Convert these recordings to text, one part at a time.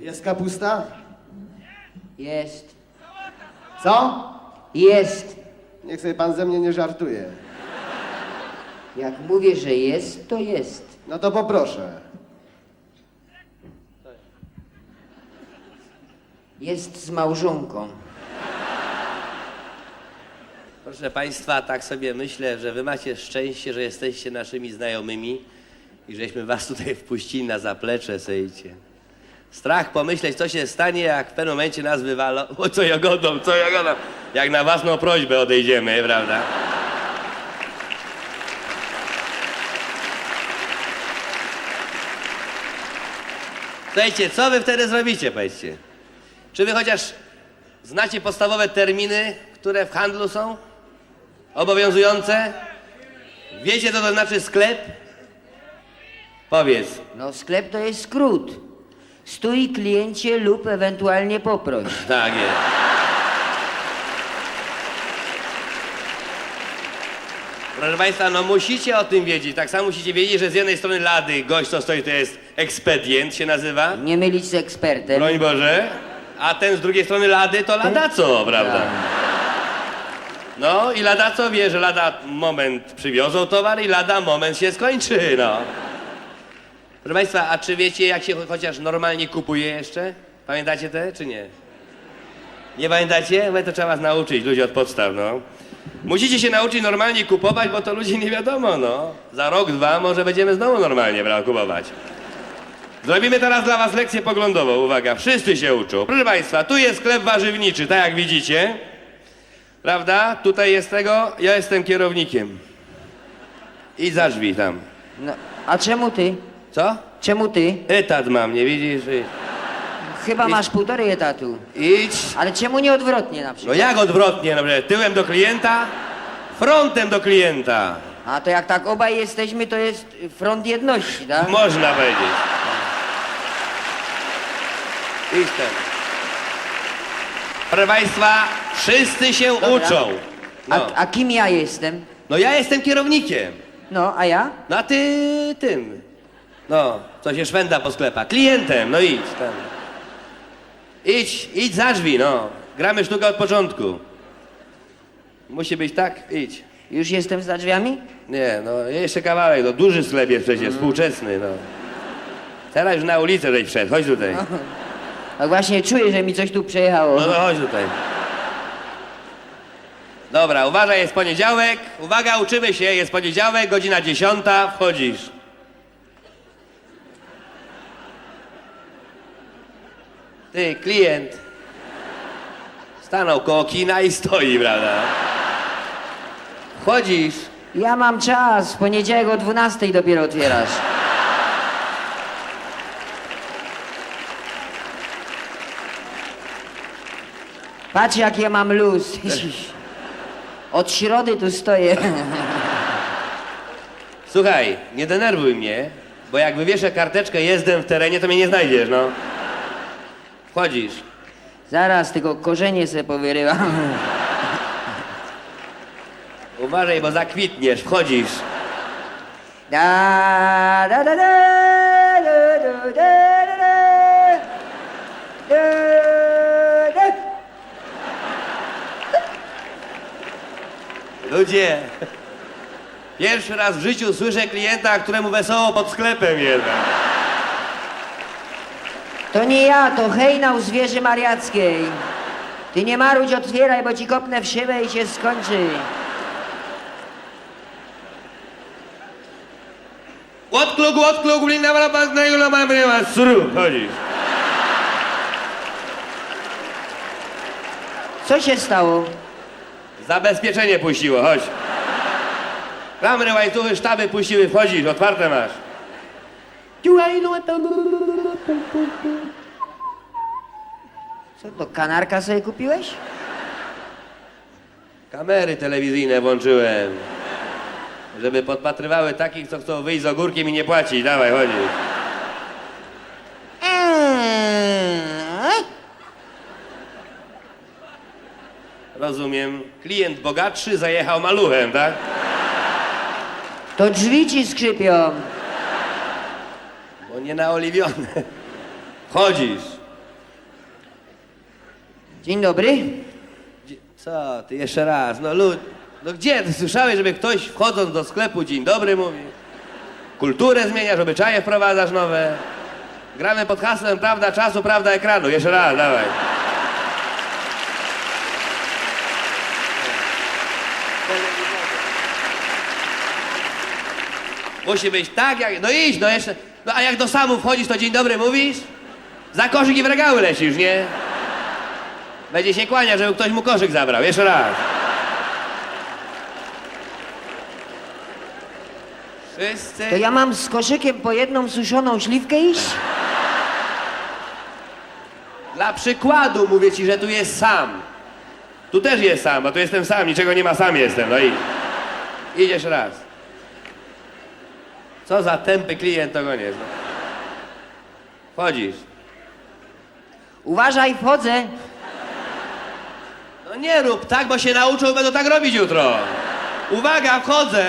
Jest kapusta? Jest. Co? Jest. Niech sobie pan ze mnie nie żartuje. Jak mówię, że jest, to jest. No to poproszę. Jest z małżonką. Proszę Państwa, tak sobie myślę, że Wy macie szczęście, że jesteście naszymi znajomymi i żeśmy Was tutaj wpuścili na zaplecze, sejcie. Strach pomyśleć, co się stanie, jak w pewnym momencie nas wywalą. O, co ja godam, co ja gadam. Jak na własną prośbę odejdziemy, prawda? Słuchajcie, co Wy wtedy zrobicie, powiedzcie? Czy Wy chociaż znacie podstawowe terminy, które w handlu są? Obowiązujące? Wiecie, co to znaczy sklep? Powiedz. No sklep to jest skrót. Stój kliencie lub ewentualnie poproś. Tak jest. Proszę Państwa, no musicie o tym wiedzieć. Tak samo musicie wiedzieć, że z jednej strony lady gość, co stoi, to jest ekspedient, się nazywa. Nie mylić z ekspertem. Broń Boże. A ten z drugiej strony lady to ladaco, prawda? No i ladaco wie, że lada moment przywiozą towar i lada moment się skończy, no. Proszę Państwa, a czy wiecie, jak się chociaż normalnie kupuje jeszcze? Pamiętacie te, czy nie? Nie pamiętacie? Bo to trzeba was nauczyć, ludzie od podstaw, no. Musicie się nauczyć normalnie kupować, bo to ludzie nie wiadomo, no. Za rok, dwa może będziemy znowu normalnie, prawda, kupować. Zrobimy teraz dla was lekcję poglądową, uwaga, wszyscy się uczą. Proszę Państwa, tu jest sklep warzywniczy, tak jak widzicie. Prawda? Tutaj jest tego, ja jestem kierownikiem. I za drzwi tam. No, a czemu ty? Co? Czemu ty? Etat mam, nie widzisz? Chyba masz półtorej etatu. Idź. Ale czemu nie odwrotnie na No przykład? jak odwrotnie, no tyłem do klienta, frontem do klienta. A to jak tak obaj jesteśmy, to jest front jedności, tak? Można powiedzieć. Idź tam. Proszę Państwa, wszyscy się Dobra. uczą. No. A, a kim ja jestem? no ja jestem kierownikiem. No, a ja? No a ty tym. No, co się szwenda po sklepach. Klientem, no idź tam. Idź, idź za drzwi, no. Gramy sztukę od początku. Musi być tak, idź. Już jestem za drzwiami? Nie, no jeszcze kawałek, no duży sklep jest przecież, współczesny, no. Teraz już na ulicę żeś wszedł, chodź tutaj. Tak właśnie czuję, że mi coś tu przejechało. No, no chodź tutaj. Dobra, uważaj, jest poniedziałek. Uwaga, uczymy się, jest poniedziałek, godzina dziesiąta, wchodzisz. Ty, klient. Stanął koło kina i stoi, prawda? Wchodzisz. Ja mam czas, w poniedziałek o 12 dopiero otwierasz. Patrz jak ja mam luz. Od środy tu stoję. Słuchaj, nie denerwuj mnie, bo jak wywieszę karteczkę jezdem w terenie, to mnie nie znajdziesz, no. Wchodzisz. Zaraz tylko korzenie se powyrywam. Uważaj, bo zakwitniesz, wchodzisz. Da, da, da, da, da, da, da, da, da. Da. Ludzie, pierwszy raz w życiu słyszę klienta, któremu wesoło pod sklepem jest. To nie ja, to hejnał zwierzy mariackiej. Ty nie marudź, otwieraj, bo ci kopnę w szybę i się skończy. Odkluk, odkluk, bla, bla, bla, bla, bla, bla, sru, chodzisz. Co się stało? Zabezpieczenie puściło, chodź. Klamry, łańcuchy, sztaby puściły, wchodzisz, otwarte masz. Co to, kanarka sobie kupiłeś? Kamery telewizyjne włączyłem. Żeby podpatrywały takich, co chcą wyjść z ogórkiem i nie płacić. Dawaj, chodzi. Eee? Rozumiem. Klient bogatszy zajechał maluchem, tak? To drzwi ci skrzypią. Bo nie naoliwione. Chodzisz. Dzień dobry. Co ty, jeszcze raz, no lud... No gdzie, ty słyszałeś, żeby ktoś wchodząc do sklepu dzień dobry mówi? Kulturę zmieniasz, obyczaje wprowadzasz nowe. Gramy pod hasłem prawda czasu, prawda ekranu. Jeszcze raz, dawaj. Musi być tak jak... No idź, no jeszcze... No a jak do samu wchodzisz, to dzień dobry mówisz? Za koszyk i w regały lecisz, nie? Będzie się kłania, żeby ktoś mu koszyk zabrał. Jeszcze raz. Wszyscy... To ja mam z koszykiem po jedną suszoną śliwkę iść? Dla przykładu mówię ci, że tu jest sam. Tu też jest sam, bo tu jestem sam, niczego nie ma, sam jestem. No i idziesz raz. Co za tępy klient, to koniec. No. Wchodzisz. Uważaj, wchodzę. No nie rób tak, bo się nauczą, będą tak robić jutro. Uwaga, wchodzę.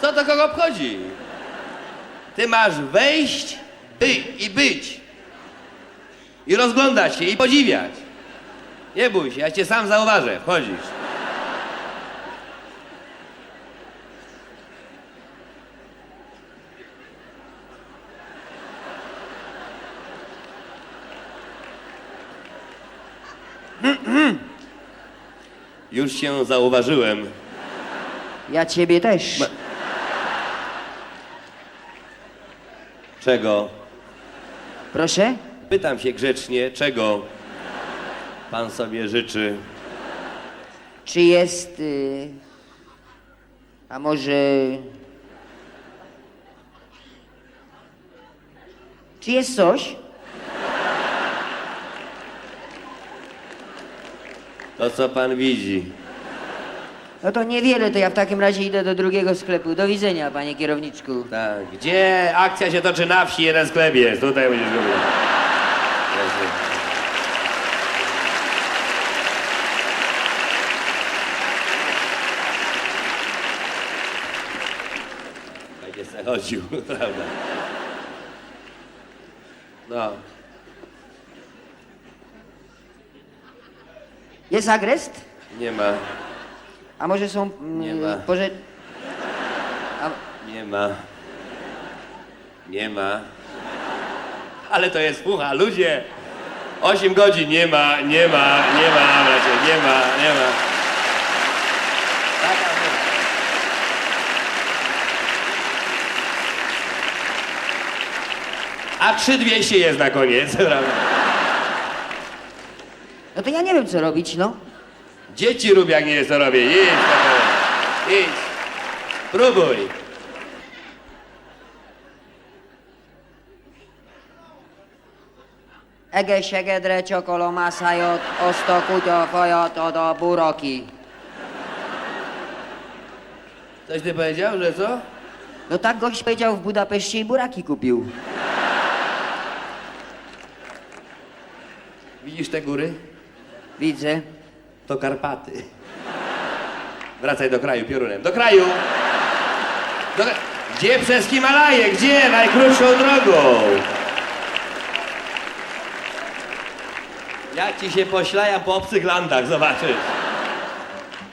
Co to kogo obchodzi? Ty masz wejść by i być. I rozglądać się i podziwiać. Nie bój się, ja cię sam zauważę. Wchodzisz. Już się zauważyłem. Ja ciebie też. Ma- Czego? Proszę? Pytam się grzecznie, czego pan sobie życzy? Czy jest... Y... A może... Czy jest coś? To, co pan widzi. No to niewiele, to ja w takim razie idę do drugiego sklepu. Do widzenia, panie kierowniczku. Tak. Gdzie akcja się toczy na wsi, jeden sklep jest. Tutaj będziesz mówił. Będzie chodził, prawda? No. Jest agrest? Nie ma, A może są... mm, Nie ma. Porze... A... nie ma. Nie ma. Ale to jest pucha, ludzie. Osiem godzin nie ma, nie ma, nie ma, bracie, nie ma, nie ma. Taka pucha. A 3200 jest na koniec, prawda? No to ja nie wiem, co robić, no. Dzieci rób jak nie jest to robię. Idź, Paweł. idź. Próbuj. Ege, siege, drecio, koloma, sajot, osto, kutio, fojot, odo, buroki. Coś ty powiedział, że co? No tak gość powiedział w Budapeszcie i buraki kupił. Widzisz te góry? Widzę. To Karpaty. Wracaj do kraju piorunem. Do kraju! Do... Gdzie przez Himalaje? Gdzie? Najkrótszą drogą. Jak ci się poślaja po obcych landach, zobaczysz.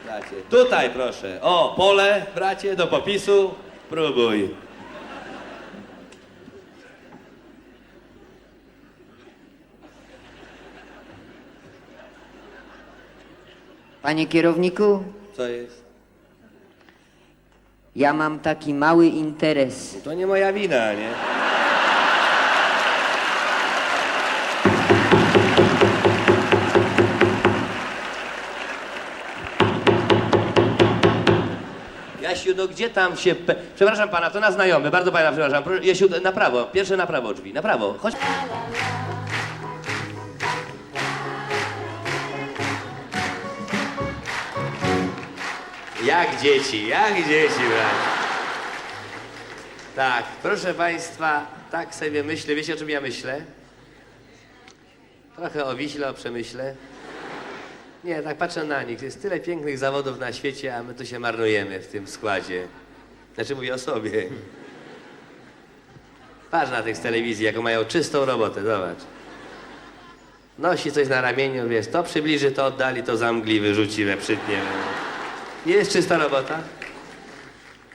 Bracie, tutaj proszę. O, pole, bracie, do popisu. Próbuj. Panie kierowniku, Co jest? ja mam taki mały interes. To nie moja wina, nie? Jasiu, no gdzie tam się... Pe... Przepraszam pana, to na znajomy, bardzo pana przepraszam. Proszę, Jasiu, na prawo, pierwsze na prawo drzwi, na prawo. Chodź. Jak dzieci, jak dzieci, bracie. Tak, proszę Państwa, tak sobie myślę. Wiecie, o czym ja myślę? Trochę o Wiśle, o Przemyśle. Nie, tak patrzę na nich. Jest tyle pięknych zawodów na świecie, a my tu się marnujemy w tym składzie. Znaczy mówię o sobie. Patrz na tych z telewizji, jaką mają czystą robotę, zobacz. Nosi coś na ramieniu, wiesz, to przybliży, to oddali, to zamgli, wyrzuci, przytnie. Nie jest czysta robota?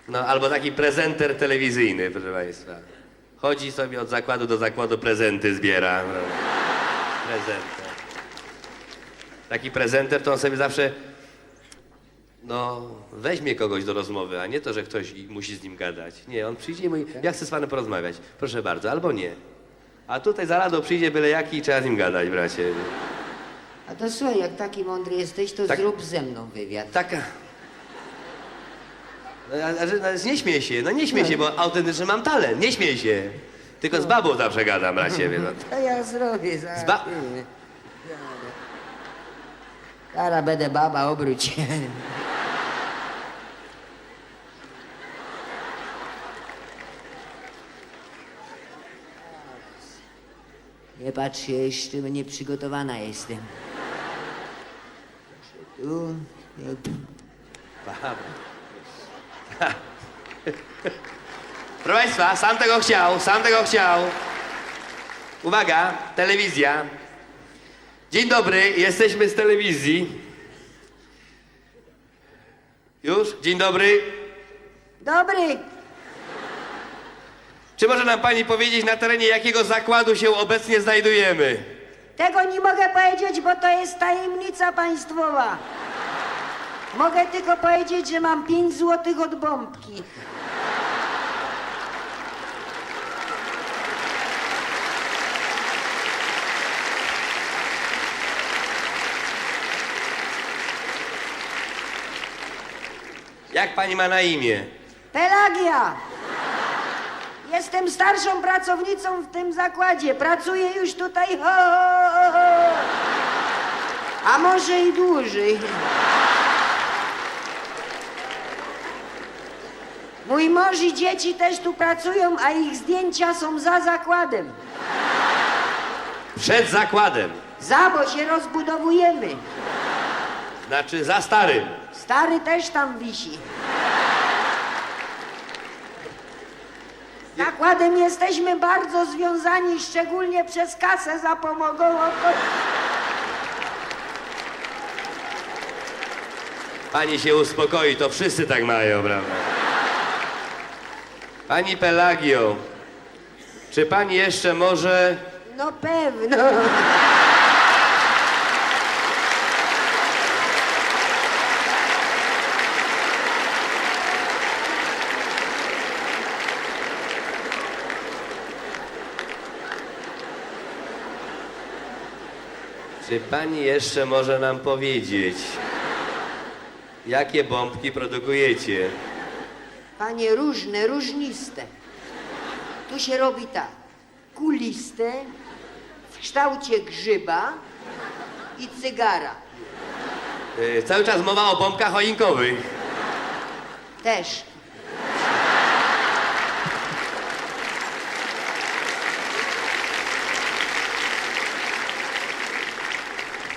No, albo taki prezenter telewizyjny, proszę Państwa. Chodzi sobie od zakładu do zakładu, prezenty zbiera. prawda? Prezenter. Taki prezenter to on sobie zawsze, no, weźmie kogoś do rozmowy, a nie to, że ktoś musi z nim gadać. Nie, on przyjdzie i mówi, ja chcę z panem porozmawiać. Proszę bardzo, albo nie. A tutaj za radą przyjdzie byle jaki i trzeba z nim gadać, bracie. A to słuchaj, jak taki mądry jesteś, to Tak. zrób ze mną wywiad. Taka... No, a, a, no, nie śmiej się, no nie śmiej się, bo autentycznie mam talent, nie śmiej się. Tylko z babą zawsze gadam, bracie. wie, No. To ja zrobię za Zba- chwilę. Teraz będę baba, obróć się. Nie patrz się, jeszcze nieprzygotowana jestem. Tu, nie, Baba. Proszę Państwa, sam tego chciał, sam tego chciał. Uwaga, telewizja. Dzień dobry, jesteśmy z telewizji. Już? Dzień dobry. Dobry, Czy może nam Pani powiedzieć, na terenie jakiego zakładu się obecnie znajdujemy? Tego nie mogę powiedzieć, bo to jest tajemnica państwowa. Mogę tylko powiedzieć, że mam 5 złotych od bombki. Jak Pani ma na imię? Pelagia! Jestem starszą pracownicą w tym zakładzie. Pracuję już tutaj. Ho, ho, ho. A może i dłużej. Mój mąż i dzieci też tu pracują, a ich zdjęcia są za zakładem. Przed zakładem. Za, bo się rozbudowujemy. Znaczy za starym. Stary też tam wisi. Zakładem jesteśmy bardzo związani, szczególnie przez kasę zapomogową. Pani się uspokoi, to wszyscy tak mają, prawda? Pani Pelagio, czy pani jeszcze może... No pewno. Czy pani jeszcze może nam powiedzieć, jakie bombki produkujecie? Panie różne, różniste. Tu się robi tak. Kuliste, w kształcie grzyba i cygara. Yy, cały czas mowa o bombkach choinkowych. Też.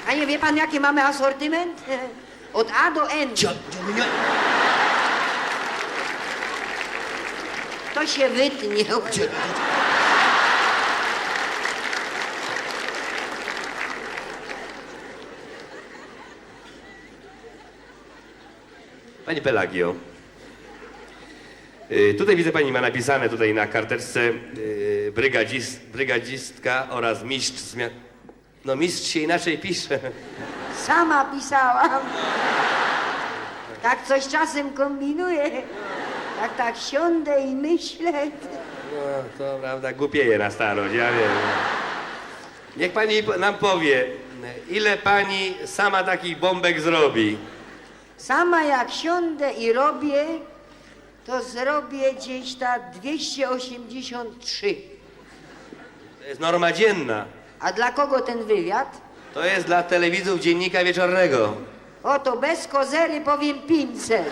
Panie, wie pan, jaki mamy asortyment? Od A do N. To się wytnie. Pani Pelagio, yy, tutaj widzę pani ma napisane tutaj na karteczce brygadzist, brygadzistka oraz mistrz zmian... No mistrz się inaczej pisze. Sama pisałam. Tak coś czasem kombinuję. Tak, tak siądę i myślę. No, to prawda, głupieje na starość, ja wiem. Niech pani nam powie, ile pani sama takich bombek zrobi? Sama jak siądę i robię, to zrobię gdzieś tak 283. To jest norma dzienna. A dla kogo ten wywiad? To jest dla telewidzów Dziennika Wieczornego. Oto bez kozery powiem 500.